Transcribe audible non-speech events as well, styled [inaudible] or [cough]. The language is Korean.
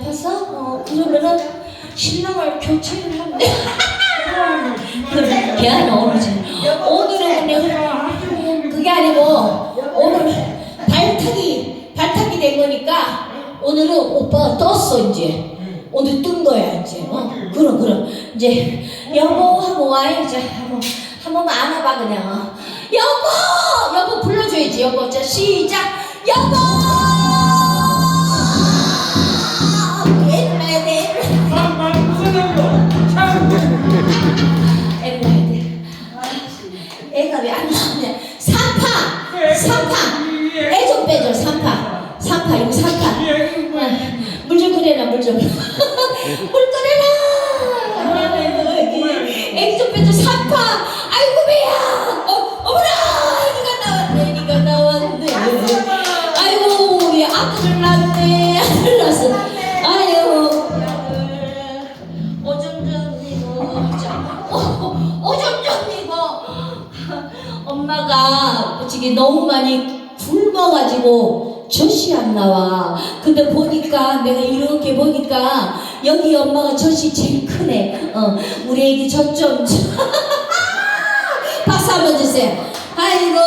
아파서? 어 그러면은 신랑을 교체를 한대 그래 걔는 오르지. 오늘은 그냥 그게 아니고 오늘 발탁이 발탁이 된 거니까 오늘은 오빠가 떴어 이제. 오늘 뜬 거야 이제. 어 그럼 그럼. 이제 여보 하고 와야지 한번 한 번만 안아봐 그냥. 어. 여보! 여보 불러줘야지 여보. 자 시작. 여보 삼파 삼파 이거 삼파 물좀 물좀 물 끓여라 애기 좀 빼줘 삼파 아이고 배야! 어, 어머나! 애기가 나왔네 애기가 나왔네. 아이고 우리 아들을 낳았네 아들 낳았어. 아유. 오점점이고 오점점이고 엄마가 지금 너무 많이 굶어가지고 젖이 안 나와. 근데 보니까 내가 이렇게 보니까 여기 엄마가 젖이 제일 크네. 어, 우리 애기 젖 좀. [laughs] 박수 한번 주세요. 아이고.